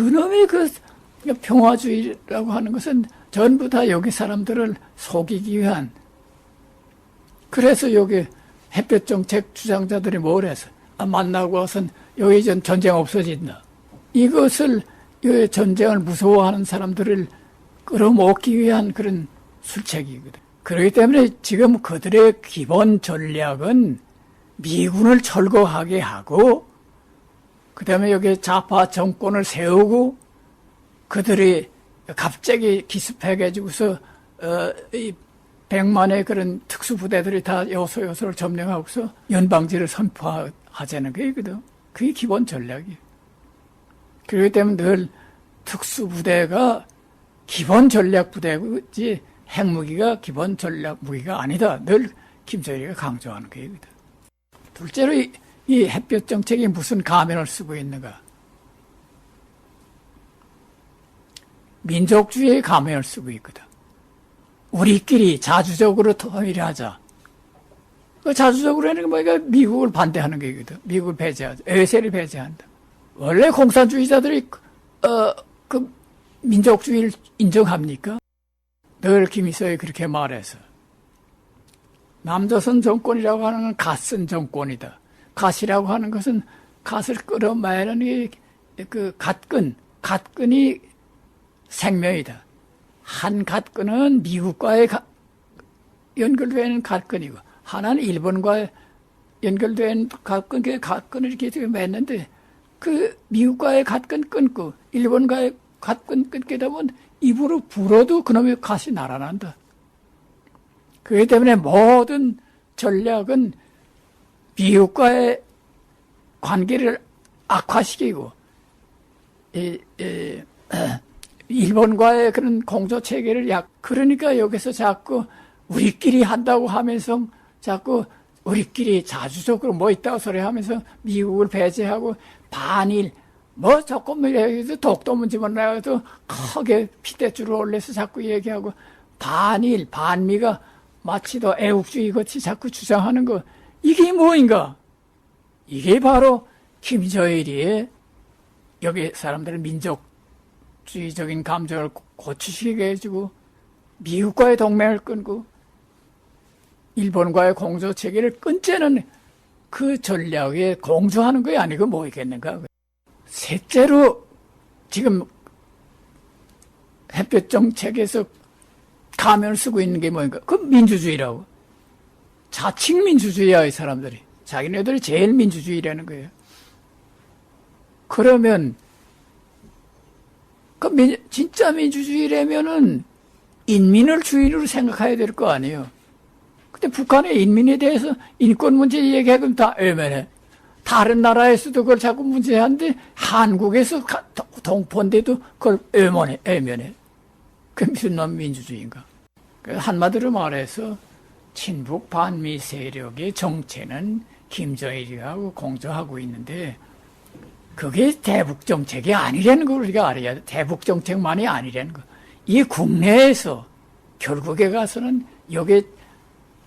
그놈의 그 평화주의라고 하는 것은 전부 다 여기 사람들을 속이기 위한 그래서 여기 햇볕 정책 주장자들이 뭘 해서 아, 만나고 와선 여기 전 전쟁 없어진다. 이것을 이 전쟁을 무서워하는 사람들을 끌어모으기 위한 그런 술책이거든. 그렇기 때문에 지금 그들의 기본 전략은 미군을 철거하게 하고 그 다음에 여기 좌파 정권을 세우고 그들이 갑자기 기습해가지고서 어, 이 백만의 그런 특수부대들이 다 요소 요소를 점령하고서 연방지를 선포하자는 거거든. 그게 기본 전략이에요. 그렇기 때문에 늘 특수부대가 기본 전략 부대지 핵무기가 기본 전략 무기가 아니다. 늘 김정일이가 강조하는 거거든. 둘째로 이, 이 햇볕 정책이 무슨 가면을 쓰고 있는가? 민족주의의 가면을 쓰고 있거든. 우리끼리 자주적으로 통일하자. 그 자주적으로 하는 게 뭐니까 미국을 반대하는 거거든. 미국을 배제하자. 외세를 배제한다. 원래 공산주의자들이 어, 그 민족주의를 인정합니까? 늘 김일성이 그렇게 말해서 남조선 정권이라고 하는 건 갓쓴 정권이다. 갓이라고 하는 것은 갓을 끌어말하는 그 갓근, 갓근이 생명이다. 한 갓근은 미국과의 가, 연결되는 갓근이고 하나는 일본과 연결된 갓근, 그 갓근을 이렇게 맺는데 그 미국과의 갓근 끊고 일본과의 갓근 끊게 되면 입으로 불어도 그놈의 갓이 날아난다. 그렇기 때문에 모든 전략은 미국과의 관계를 악화시키고 이, 이, 일본과의 그런 공조 체계를 약 그러니까 여기서 자꾸 우리끼리 한다고 하면서 자꾸 우리끼리 자주적으로 뭐 있다고 소리 하면서 미국을 배제하고 반일 뭐 조금 얘기해도 독도문 집어넣어도 크게 피대줄을 올려서 자꾸 얘기하고 반일 반미가 마치 더 애국주의 같이 자꾸 주장하는 거 이게 뭐인가? 이게 바로 김정일이 여기 사람들을 민족주의적인 감정을 고치시게 해주고 미국과의 동맹을 끊고 일본과의 공조 체계를 끊자는 그 전략에 공조하는 거 아니고 뭐겠는가? 셋째로 지금 햇볕 정책에서 가면을 쓰고 있는 게 뭐인가? 그 민주주의라고. 자칭 민주주의야, 이 사람들이. 자기네들이 제일 민주주의라는 거예요. 그러면, 그 민, 진짜 민주주의라면은 인민을 주인으로 생각해야 될 거 아니에요. 근데 북한의 인민에 대해서 인권 문제 얘기하면 다 애매해. 다른 나라에서도 그걸 자꾸 문제하는데 한국에서 동포인데도 그걸 애면해, 애면해. 그 무슨 놈 민주주의인가? 그 한마디로 말해서 친북 반미 세력의 정체는 김정일이하고 공조하고 있는데 그게 대북 정책이 아니라는 걸 우리가 알아야 돼. 대북 정책만이 아니라는 거. 이 국내에서 결국에 가서는 여기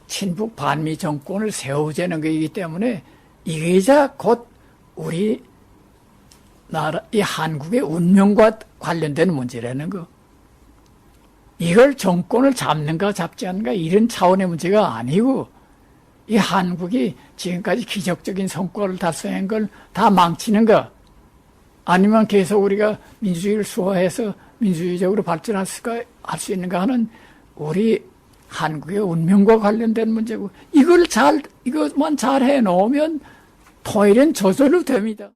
친북 반미 정권을 세우자는 것이기 때문에 이게자 곧 우리 나라, 이 한국의 운명과 관련된 문제라는 거. 이걸 정권을 잡는가 잡지 않는가 이런 차원의 문제가 아니고 이 한국이 지금까지 기적적인 성과를 달성한 걸 다 망치는 가 아니면 계속 우리가 민주주의를 수호해서 민주주의적으로 발전할 수가 할 수 있는가 하는 우리 한국의 운명과 관련된 문제고 이걸 잘 이것만 잘 해놓으면 통일은 저절로 됩니다.